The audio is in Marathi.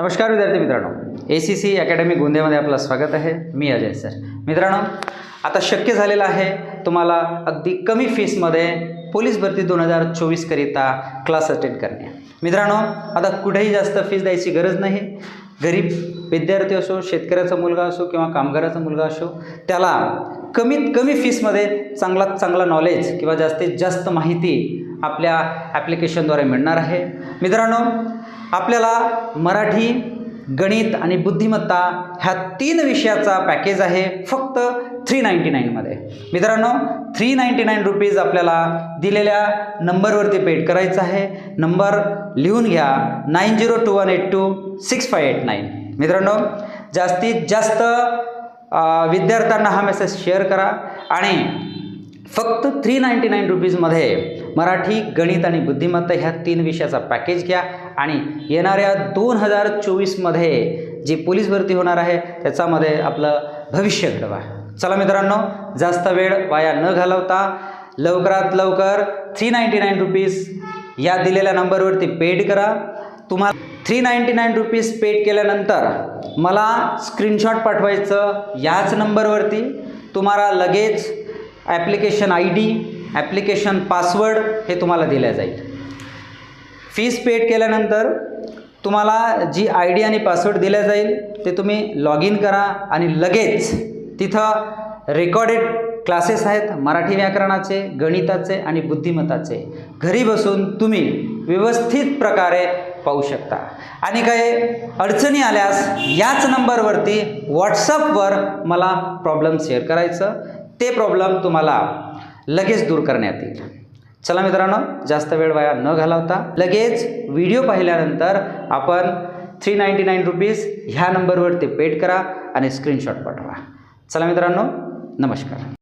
नमस्कार विद्यार्थी मित्रांनो. ए सी सी अकॅडमी गोंदियामध्ये आपलं स्वागत आहे. मी अजय सर. मित्रांनो आता शक्य झालेलं आहे तुम्हाला अगदी कमी फीसमध्ये पोलीस भरती दोन हजार चोवीसकरिता क्लास अटेंड करणे. मित्रांनो आता कुठेही जास्त फीस द्यायची गरज नाही. गरीब विद्यार्थी असो शेतकऱ्याचा मुलगा असो किंवा कामगाराचा मुलगा असो त्याला कमीत कमी फीसमध्ये चांगलात चांगला नॉलेज किंवा जास्तीत जास्त माहिती आपल्या ॲप्लिकेशनद्वारे मिळणार आहे. मित्रांनो आपल्याला मराठी गणित आणि बुद्धिमत्ता ह्या तीन विषयाचा पॅकेज आहे फक्त थ्री नाईंटी नाईनमध्ये मित्रांनो थ्री नाईंटी नाईन रुपीज आपल्याला दिलेल्या नंबरवरती पेड करायचं आहे. नंबर लिहून घ्या nine zero two one eight two six five eight nine मित्रांनो जास्तीत जास्त विद्यार्थ्यांना हा मेसेज शेअर करा. आणि फक्त थ्री नाईंटी नाईन रुपीजमध्ये मराठी गणित आणि बुद्धिमत्ता ह्या तीन विषयाचा पॅकेज घ्या. आणि येणाऱ्या दोन हजार चोवीसमध्ये जी पोलीस भरती होणार आहे त्याच्यामध्ये आपलं भविष्य घडवा. चला मित्रांनो जास्त वेळ वाया न घालवता लवकरात लवकर थ्री नाईंटी नाईन रुपीज या दिलेल्या नंबरवरती पेड करा. तुम्हाला three ninety nine rupees paid केल्यानंतर मला स्क्रीनशॉट पाठवायचं याच नंबरवरती. तुम्हाला लगेच application I D application password हे तुम्हाला दिल्या जाईल. फीस पेड केल्यानंतर तुम्हाला जी आय डी आणि पासवर्ड दिल्या जाईल ते तुम्ही लॉग इन करा आणि लगेच तिथं रेकॉर्डेड क्लासेस आहेत मराठी व्याकरणाचे गणिताचे आणि बुद्धिमत्ताचे. घरी बसून तुम्ही व्यवस्थित प्रकारे पाहू शकता. आणि काही अडचणी आल्यास याच नंबरवरती व्हॉट्सअपवर मला प्रॉब्लेम शेअर करायचं. ते प्रॉब्लेम तुम्हाला लगेच दूर करण्यात येईल. चला मित्रांनो जास्त वेळ वाया न घालवता लगेच व्हिडिओ पाहिल्यानंतर आपण थ्री नाईंटी नाईन रुपीज ह्या नंबरवरती पेड करा आणि स्क्रीनशॉट पाठवा. चला मित्रांनो नमस्कार.